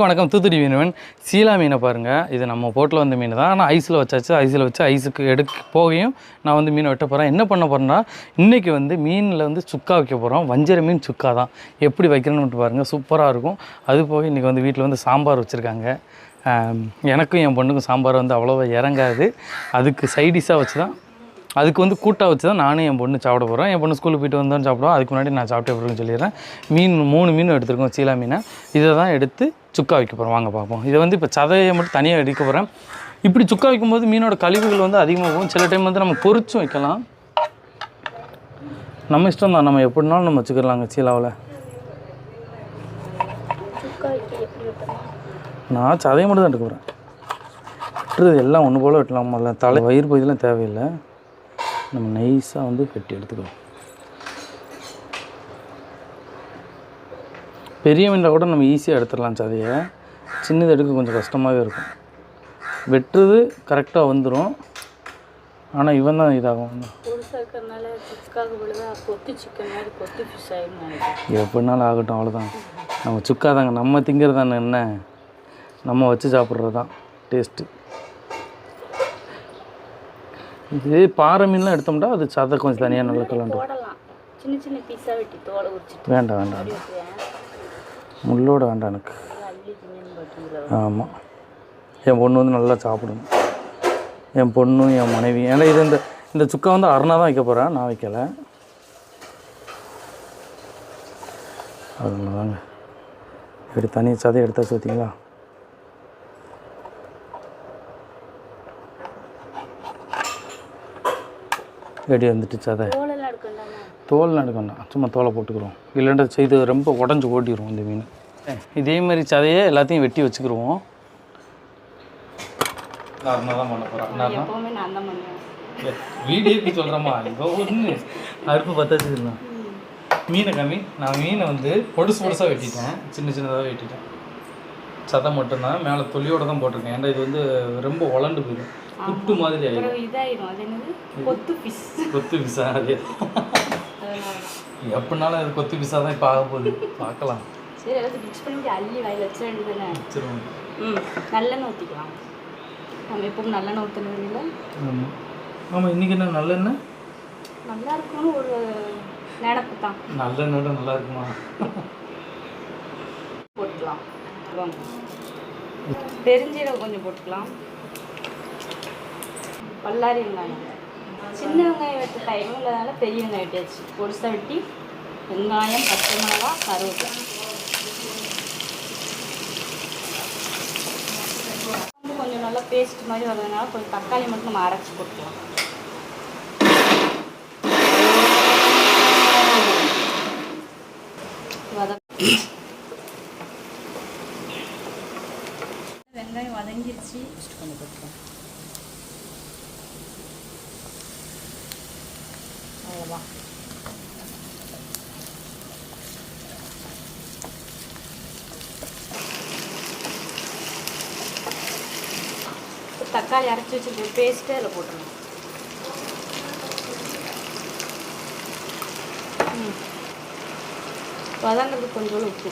அனைவருக்கும் வணக்கம். தூத்துடி மீனவன். சீலா மீனை பாருங்கள் இது நம்ம போட்டில் வந்த மீன் தான். ஆனால் ஐஸில் வச்சாச்சு. ஐஸில் வச்சு ஐஸுக்கு எடுக்க போகையும் நான் வந்து மீனை வெட்ட போகிறேன் என்ன பண்ண போகிறேன்னா இன்றைக்கி வந்து மீனில் வந்து சுக்கா வைக்க போகிறோம் வஞ்சர மீன் சுக்கா தான். எப்படி வைக்கிறேன்னு பாருங்கள் சூப்பராக இருக்கும். அது போக இன்றைக்கி வந்து வீட்டில் வந்து சாம்பார் வச்சுருக்காங்க. எனக்கும் என் பொண்ணுக்கும் சாம்பார் வந்து அவ்வளோவா இறங்காது. அதுக்கு சைடிஷாக வச்சு தான் அதுக்கு வந்து கூட்டாக வச்சு தான் நானும் என் பொண்ணு சாப்பிட போகிறேன் என் பொண்ணு ஸ்கூலுக்கு போயிட்டு வந்தோன்னு சாப்பிடுவோம் அதுக்கு முன்னாடி நான் சாப்பிட்டே போகிறேன்னு சொல்லிடுறேன். மீன் மூணு மீன் எடுத்துருக்கோம் சீலா மீனை. இதை தான் எடுத்து சுக்கா வைக்க போகிறோம் வாங்க பார்ப்போம். இதை வந்து இப்போ சதையை மட்டும் தனியாக எடுக்க போகிறேன் இப்படி சுக்கா வைக்கும்போது மீனோட கழிவுகள் வந்து அதிகமாக போகும். சில டைம் வந்து நம்ம பொறிச்சும் வைக்கலாம். நம்ம இஷ்டம் தான். நம்ம எப்படினாலும் நம்ம வச்சுக்கலாங்க சீலாவில். நான் சதையை மட்டும் தான் எடுக்க போகிறேன் வெட்டுறது எல்லாம் ஒன்று போல் வெட்டலாம்? முதல்ல தலை வயிறு பகுதியெலாம் தேவையில்லை. நம்ம நைஸாக வந்து வெட்டி எடுத்துக்கலாம் பெரிய மீனில் கூட நம்ம ஈஸியாக எடுத்துடலாம் சதையை. சின்னது எடுக்க கொஞ்சம் கஷ்டமாகவே இருக்கும். வெட்டுறது கரெக்டாக வந்துடும் ஆனால் இவன் தான் இதாகும். எப்படினாலும் ஆகட்டும் அவ்வளோதான் நம்ம சுக்காதாங்க நம்ம திங்கிறது என்ன? நம்ம வச்சு சாப்பிட்றது தான் டேஸ்ட்டு இது பாறை மீன்லாம் எடுத்தோம்னா அது சதை கொஞ்சம் தனியாக நல்லா கலண்டு போடலாம். சின்ன சின்ன பீஸாக வெட்டி தோலை உரிச்சிட்டு. வேண்டாம் வேண்டாம். முள்ளோட வேண்டாம் எனக்கு. ஆமாம் என் பொண்ணு வந்து நல்லா சாப்பிடணும். என் பொண்ணும் என் மனைவி. ஏன்னா இது இந்த இந்த சுக்கா வந்து அருணா தான் வைக்க போகிறேன் நான் வைக்கலை. அதனால தாங்க இப்படி தனி சதை எடுத்தாச்சு பார்த்தீங்களா ரெடி வந்துட்டு சதை தோலெல்லாம் எடுக்கண்டாமா தோல் எடுக்க வேண்டாம். சும்மா தோலை போட்டுக்கிறோம். இல்லைன்னா செய்து ரொம்ப உடஞ்சி ஓட்டிடுவோம் இந்த மீன். இதே மாதிரி சதையை எல்லாத்தையும் வெட்டி வச்சுக்கிருவோம். தான் பண்ண போகிறேன் எப்போவுமே நான் தான் பண்ணுவேன். வீடியோக்கு சொல்கிறேம்மா இப்போ ஒன்று அறுப்பு பத்தாச்சு மீனை கம்மி. நான் மீனை வந்து பொடுசு பொடுசாக வெட்டிட்டேன். சின்ன சின்னதாக வெட்டிட்டேன். சதை மட்டும்தான். மேலே தொலியோட தான் போட்டிருக்கேன். ஏன்டா இது வந்து ரொம்ப உலண்டு போயிடும். புட்டு மாதிரி ஆயிடும் இதாயிரும். அது என்னது? கொத்து ஃபிஷ் கொத்து பிசா அது? எப்படினாலும் அது கொத்து பிசா தான் இப்போ ஆக போகுது. பார்க்கலாம். சரி எல்லாத்தையும் மிக்ஸ் பண்ணிட்டு அள்ளி வாயில் வச்சிட வேண்டியதுதானே? வச்சிருவோம். ம் நல்லெண்ணெய் ஊற்றிக்கலாம் நம்ம எப்பவும் நல்லெண்ணெய் ஊற்றணும் இல்லை ஆமாம் ஆமாம் இன்றைக்கி என்ன நல்லெண்ணெய்? நல்லா இருக்கும்னு ஒரு நினப்பு தான். நல்லெண்ணெய் நல்லா இருக்குமா? போட்டுக்கலாம். பெருஞ்சீரகம் கொஞ்சம் போட்டுக்கலாம். பல்லாரி வெங்காயம் சின்ன வெங்காயம் வெட்ட டைம் இல்லாதனால பெரிய வெங்காயம் வெட்டியாச்சு. பொடிசாக வெட்டி வெங்காயம் பச்சை மிளகா கருவேப்பிலை. வந்து கொஞ்சம் நல்லா பேஸ்ட் மாதிரி வர்றதுனால கொஞ்சம் தக்காளி மட்டும் நம்ம அரைச்சி போட்டுக்கலாம். வெங்காயம் வதங்கிருச்சு. கொஞ்சம் போட்டுக்கலாம். தக்காளி அரைச்சி வச்சிருக்க பேஸ்ட்டு அதில் போட்டுருணும். வதங்கிறதுக்கு கொஞ்சோண்டு உப்பு.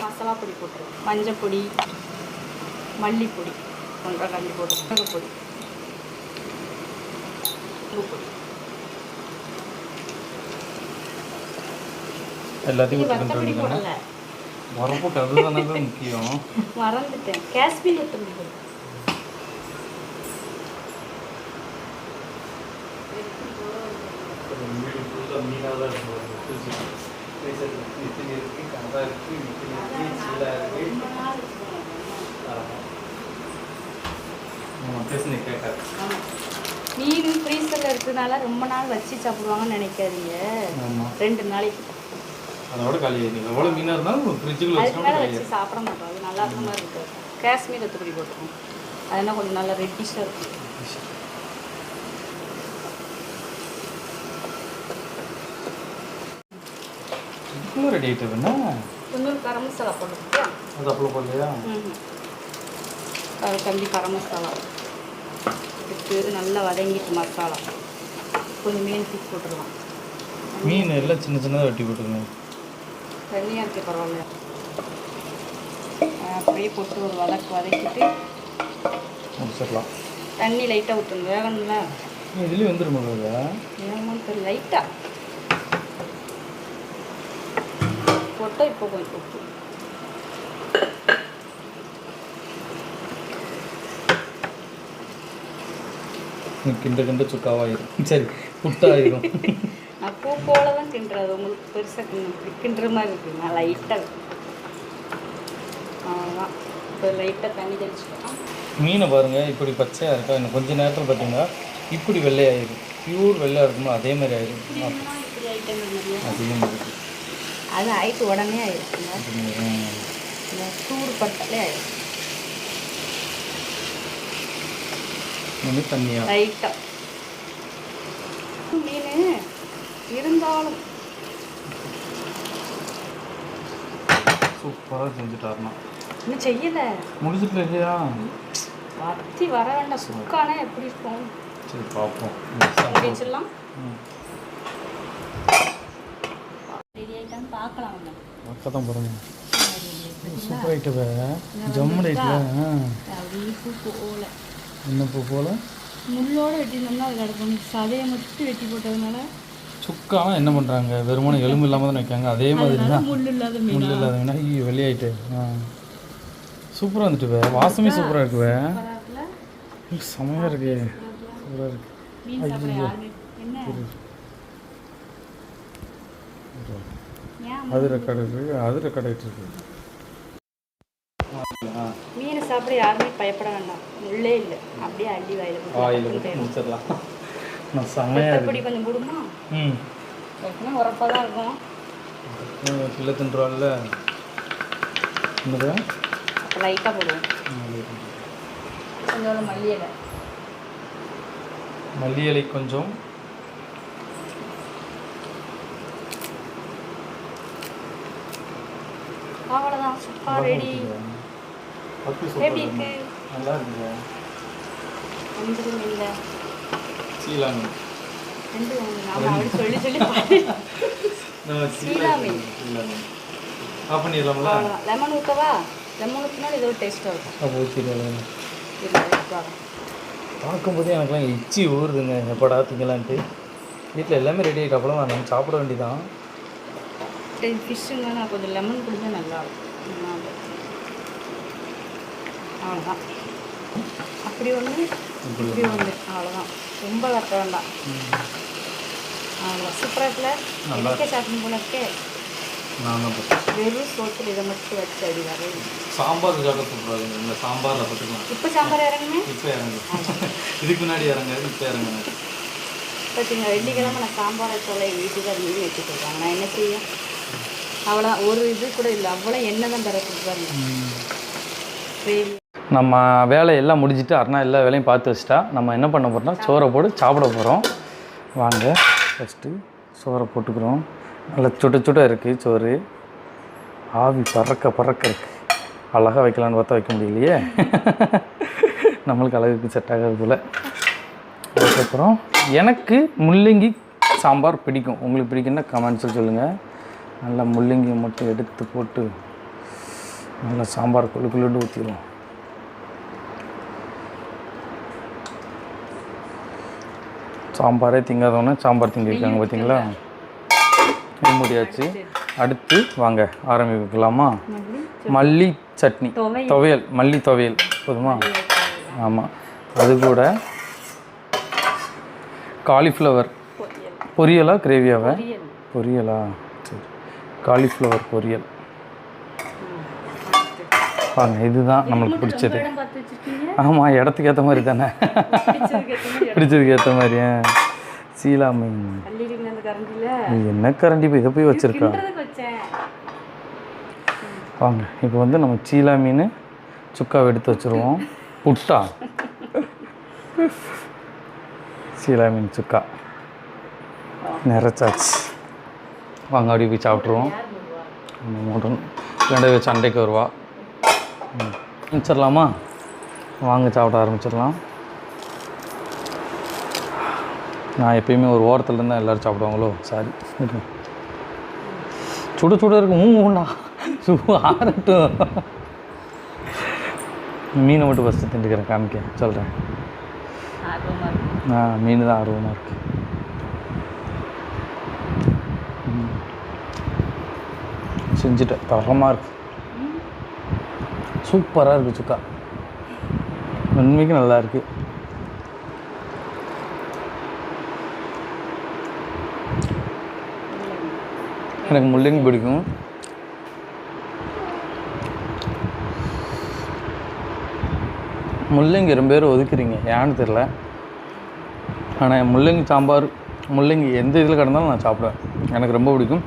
மசாலா பொடி போட்டுருவோம். மஞ்சள் பொடி மல்லிப்பொடி ஒன்றரை கண்டி போட்டு மிளகுப்பொடி உப்பு எல்லாத்தையும் போடல. உரப்புக்கு அதுதானே முக்கியம். மறந்துட்டேன். காஷ்மீர் ஆமாம் மீன் ஃப்ரீசரில் இருக்கிறதுனால ரொம்ப நாள் வச்சு சாப்பிடுவாங்கன்னு நினைக்காதீங்க. ரெண்டு நாளைக்கு. அதோட காலி நீங்கள் எவ்வளோ மீனாக இருந்தாலும் ஃப்ரிட்ஜுக்குள்ள வச்சு சாப்பிட மாட்டோம். அது நல்லா இருக்க மாதிரி இருக்கு காஷ்மீர் வத்தப்பொடி போட்டுருவோம் அதெல்லாம் கொஞ்சம் நல்லா ரெட்டிஷாக இருக்கும். இதுக்குள்ளே ரெடி ஆகிட்டு வேணா கொஞ்சம் கரம் மசாலா போட்டுக்கிட்டு அது அப்பளம் போடலையா? அது கம்பி கரம் மசாலா. நல்லா வதங்கிட்டு மசாலா. கொஞ்சம் மீன் போட்டுடலாம் மீன் எல்லாம் சின்ன சின்னதாக வெட்டி போட்டுக்கணும். தண்ணியாக இருக்கு பரவாயில்ல அப்படியே போட்டு ஒரு வதக்கு வதக்கிட்டு முடிச்சிடலாம். தண்ணி லைட்டாக ஊற்றணும் வேகணும்ல. இதுலேயும் இல்லை வேகமான்னு தெரியல. லைட்டாக போட்டால் இப்போ கொஞ்சம் உப்பு கிண்ட கிண்ட சுக்காவாயிரும். சரி புட்டாயிரும் நான் பூ போல தான் கிண்டுறது. உங்களுக்கு பெருசாக கிண்டு கிண்டுற மாதிரி இருக்கு நான் லைட்டாக அவ்வளோதான் இப்போ லைட்டாக தண்ணி தெளிச்சுக்கலாம். மீனை பாருங்க. இப்படி பச்சையாக இருக்கா? இன்னும் கொஞ்ச நேரத்தில் பார்த்தீங்கன்னா இப்படி வெள்ளையாயிரும். பியூர் வெள்ளையாக இருக்குமோ? அதே மாதிரி ஆயிரும். அதிகம் இருக்கு. அது ஆயிட்டு உடனே. இந்த சூடு பட்டாலே இன்னும் தண்ணியா? லைட்டாக மீன் இருந்தாலும் சூப்பராக செஞ்சுட்டாருண்ணா. இன்னும் செய்யலை. முடிஞ்சிட்டு இல்லையா? வத்தி வர வேண்டாம் சுக்கானா எப்படி இருக்கும்? சரி பார்ப்போம். மூடி வச்சிடலாம். ம். ரெடி ஆயிட்டான்னு பார்க்கலாம் அவங்க பார்க்க தான் போகிறோம் சூப்பர் ஆகிட்டு ஜம்மு ஆகிட்டு அப்படியே பூ போகல என்ன பூ போல? முள்ளோட வெட்டினோம்னா அது கிடக்கும் சதையை மட்டும் வெட்டி போட்டதுனால சுக்காலாம் என்ன பண்ணுறாங்க வெறுமனே எலும்பு இல்லாமல் தான் வைக்காங்க? அதே மாதிரி தான் முள் இல்லாத மீன். ஐயோ வெளியாயிட்டு. ஆ. சூப்பராக வந்துட்டு வே. வாசமே சூப்பராக இருக்கு வே. பராட்டில் ஐயோ, செமையா இருக்கு. சூப்பராக இருக்கு. ஏன் அது ரெக்கார்டு இருக்கு. அது ரெக்கார்டு ஆகிட்டு இருக்கு. மீனை சாப்பிட யாருமே பயப்பட வேண்டாம். முள்ளே இல்லை. அப்படியே அள்ளி வாயில் ஆயில் முடிச்சிடலாம். கொத்தப்பொடி கொஞ்சம் போடுமா? ம். எப்பவுமே உரப்பாக தான் இருக்கும் பிள்ளை என்னது? லைட்டாக போடுவோம். கொஞ்சம் மல்லி இலை. மல்லி இலை கொஞ்சம். அவ்வளோதான் சூப்பர் ரெடி எப்படி இருக்கு? நல்லா இருக்குங்க. அஞ்சு மீனில் சீலாங்க ரெண்டு நாம அப்படி சொல்லி சொல்லி பாரு. சீலா மீன் சீலாங்க ஆஃப் அவ்வளோதான் லெமன் ஊற்றவா லெமன் ஊற்றினாலும் இதோட டேஸ்ட்டாக இருக்கும் அப்போ ஊற்றிடலாம் இது பார்க்கும்போதே எனக்குலாம் இச்சி ஊறுதுங்க. எப்படா திங்கலான்ட்டு. வீட்டில் எல்லாமே ரெடி ஆகிட்டு அப்புறம் நம்ம சாப்பிட வேண்டியதான் ஃபிஷ்ஷுங்க நான் கொஞ்சம் லெமன் குடிச்சா நல்லா இருக்கும். அவ்வளோதான் அப்படி ஒன்று இப்படி அவ்வளோதான் ரொம்ப கட்ட வேண்டாம். அவ்வளோ சூப்பராக இருக்குல்ல? எனக்கே சாப்பிடும் போல இருக்கே? வெறும் சோத்தில் இதை மட்டும் வச்சு அடி வர சாம்பாருக்காக சூப்பராக இருக்குங்க இந்த சாம்பாரில் பார்த்துக்கலாம். இப்போ சாம்பார் இறங்குமே? இப்போ இறங்கு இதுக்கு முன்னாடி இறங்காது இப்போ இறங்குங்க பார்த்தீங்க வெள்ளிக்கிழமை நான் சாம்பார் எங்கள் வீட்டுக்கு மீன் வச்சு கொடுத்தாங்க நான் என்ன செய்ய அவ்வளோ ஒரு இது கூட இல்லை. அவ்வளோ எண்ணெய் தான் தர கிரேவி நம்ம வேலையெல்லாம் முடிஞ்சிட்டு அருணா எல்லா வேலையும் பார்த்து வச்சிட்டா நம்ம என்ன பண்ண போகிறோம்னா சோறை போட்டு சாப்பிட போகிறோம் வாங்க ஃபஸ்ட்டு சோறை போட்டுக்கிறோம். நல்லா சுட சுட இருக்குது சோறு. ஆவி பறக்க பறக்க இருக்குது அழகாக வைக்கலான்னு பார்த்தா வைக்க முடியலையே. நம்மளுக்கு அழகுக்கு செட் ஆகாது போல். அதுக்கப்புறம் எனக்கு முள்ளங்கி சாம்பார் பிடிக்கும். உங்களுக்கு பிடிக்குன்னா கமெண்ட்ஸில் சொல்லுங்கள் நல்லா முள்ளங்கி மட்டும் எடுத்து போட்டு நல்லா சாம்பார் குழு குழுன்னு ஊற்றிடுவோம் சாம்பாரே திங்காதவொன்னே சாம்பார் திங்க வைக்காங்க பார்த்தீங்களா முடியாச்சு. அடுத்து வாங்க ஆரம்பிக்கலாமா? மல்லி சட்னி. துவை துவையல். மல்லி துவையல். போதுமா? ஆமாம் அது கூட காலிஃப்ளவர். பொரியல். கிரேவியாவா? பொரியல். சரி. காலிஃப்ளவர் பொரியல். வாங்க இதுதான் நம்மளுக்கு பிடிச்சது. ஆமாம் இடத்துக்கு ஏற்ற மாதிரி தானே? பிடிச்சதுக்கு ஏற்ற மாதிரி பிடிச்சதுக்கு ஏற்ற மாதிரி ஆ. சீலா மீன். அள்ளிடுங்க அந்த கரண்டியில். இது என்ன கரண்டி போய் இதை போய் வச்சுருக்கா? வாங்க இப்போ வந்து நம்ம சீலா மீன் சுக்காவை எடுத்து வச்சுருவோம். புட்டா? சீலா மீன் சுக்கா. நிறச்சாச்சு. வாங்க அப்படியே போய் சாப்பிட்ருவோம் மூடன் ரெண்டு சண்டைக்கு வருவா. ம். வாங்க சாப்பிட ஆரம்பிச்சிடலாம். நான் எப்பயுமே ஒரு ஓரத்தில் இருந்தால் எல்லோரும் சாப்பிடுவாங்களோ? சாரி. சுட சுட இருக்கும் ஊ ஊண்டா சு ஆறட்டும். மீனை மட்டும் ஃபஸ்ட்டு திண்டுக்கிறேன் காமிக்க சொல்கிறேன் ஆ மீன் தான் ஆர்வமாக இருக்கு. செஞ்சுட்டேன். தரமாக இருக்கு. சூப்பராக இருக்குது சுக்கா. உண்மைக்கு நல்லா இருக்கு. எனக்கு முள்ளங்கி பிடிக்கும். முள்ளங்கி ரொம்ப பேர் ஒதுக்குறீங்க ஏன்னு தெரில ஆனால் முள்ளங்கி சாம்பார் முள்ளங்கி எந்த இதில் கிடந்தாலும் நான் சாப்பிடுவேன். எனக்கு ரொம்ப பிடிக்கும்.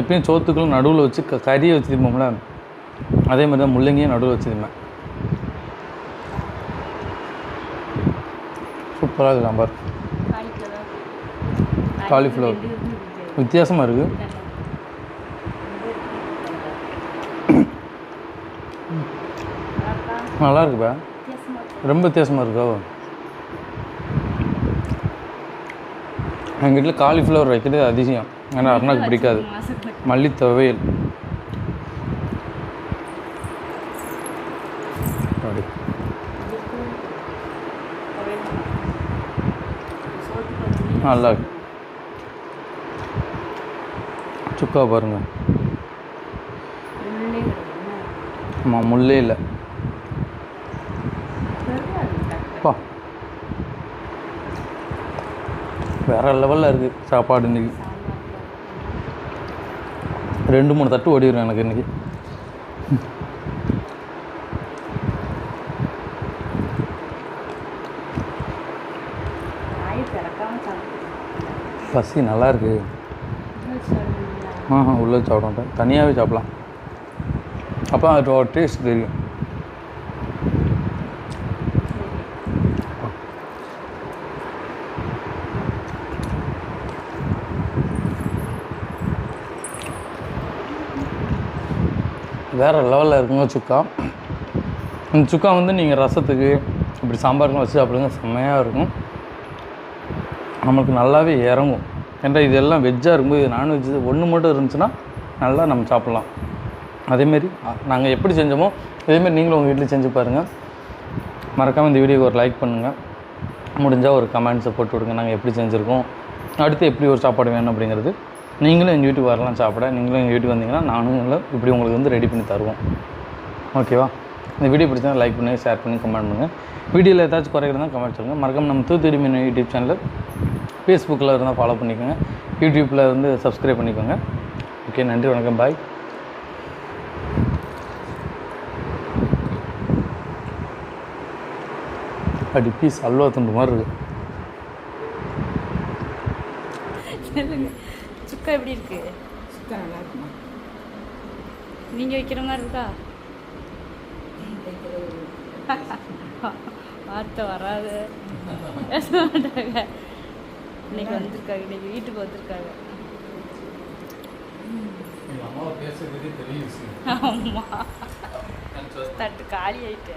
எப்பயும் சோத்துக்குள்ள நடுவில் வச்சு க கறியை வச்சு திம்போம்ல அதே மாதிரி தான் முள்ளங்கியும் நடுவில் வச்சு திம்பேன் சூப்பராக இருக்குது சாம்பார். காலிஃப்ளவர் வித்தியாசமாக இருக்குது நல்லா இருக்குப்பா. ரொம்ப வித்தியாசமாக இருக்கோ? எங்கள் வீட்டில் காலிஃப்ளவர் வைக்கிறது அதிசயம். ஏன்னா அருணாக்கு பிடிக்காது. மல்லி துவையல் அப்படி நல்லா சுக்கா பாருங்க. ஆமாம் முள்ளே இல்லை. பா. வேற லெவலில் இருக்குது சாப்பாடு இன்னைக்கு. ரெண்டு மூணு தட்டு ஓடிடும் எனக்கு இன்னைக்கு. பசி நல்லா இருக்கு ஆ உள்ளே சாப்பிட தனியாகவே சாப்பிடலாம். அப்போ அதோட டேஸ்ட் தெரியும். வேறு லெவலில் இருக்குங்க சுக்கா. இந்த சுக்கா வந்து நீங்கள் ரசத்துக்கு இப்படி சாம்பாருக்கும் வச்சு சாப்பிடுங்க செம்மையாக இருக்கும். நம்மளுக்கு நல்லாவே இறங்கும். ஏன்டா இதெல்லாம் வெஜ்ஜாக இருக்கும்போது நான்வெஜ் ஒன்று மட்டும் இருந்துச்சுன்னா நல்லா நம்ம சாப்பிட்லாம். அதேமாரி நாங்கள் எப்படி செஞ்சோமோ இதேமாரி நீங்களும் உங்கள் வீட்டில் செஞ்சு பாருங்கள் மறக்காமல் இந்த வீடியோக்கு ஒரு லைக் பண்ணுங்கள் முடிஞ்சால் ஒரு கமெண்ட்ஸை போட்டு விடுங்க. நாங்கள் எப்படி செஞ்சுருக்கோம் அடுத்து எப்படி ஒரு சாப்பாடு வேணும் அப்படிங்கிறது. நீங்களும் எங்கள் வீட்டுக்கு வரலாம் சாப்பிட. நீங்களும் எங்கள் வீட்டுக்கு வந்தீங்கன்னா நானும் இப்படி உங்களுக்கு வந்து ரெடி பண்ணி தருவோம். ஓகேவா இந்த வீடியோ பிடிச்சா லைக் பண்ணி ஷேர் பண்ணி கமெண்ட் பண்ணுங்கள் வீடியோவில் ஏதாச்சும் குறைகிறதா கமெண்ட் சொல்லுங்கள் மறக்காம நம்ம தூத்துக்குடி மீன் யூடியூப் சேனலில் ஃபேஸ்புக்கில் இருந்தால் ஃபாலோ பண்ணிக்கோங்க. யூடியூப்பில் வந்து சப்ஸ்கிரைப் பண்ணிக்கோங்க. ஓகே நன்றி வணக்கம் பாய் அடி பீஸ் அல்வா துண்டு மாதிரி சுக்கா எப்படி இருக்கு? சுக்கா நல்லா இருக்குமா? நீங்க வைக்கிற மாதிரி இருக்கா? வார்த்தை வராது. பேச மாட்டாங்க. இன்னைக்கு வந்திருக்காங்க இன்னைக்கு வீட்டுக்கு வந்திருக்காங்க. ஆமா. தட்டு காலி ஆயிட்டு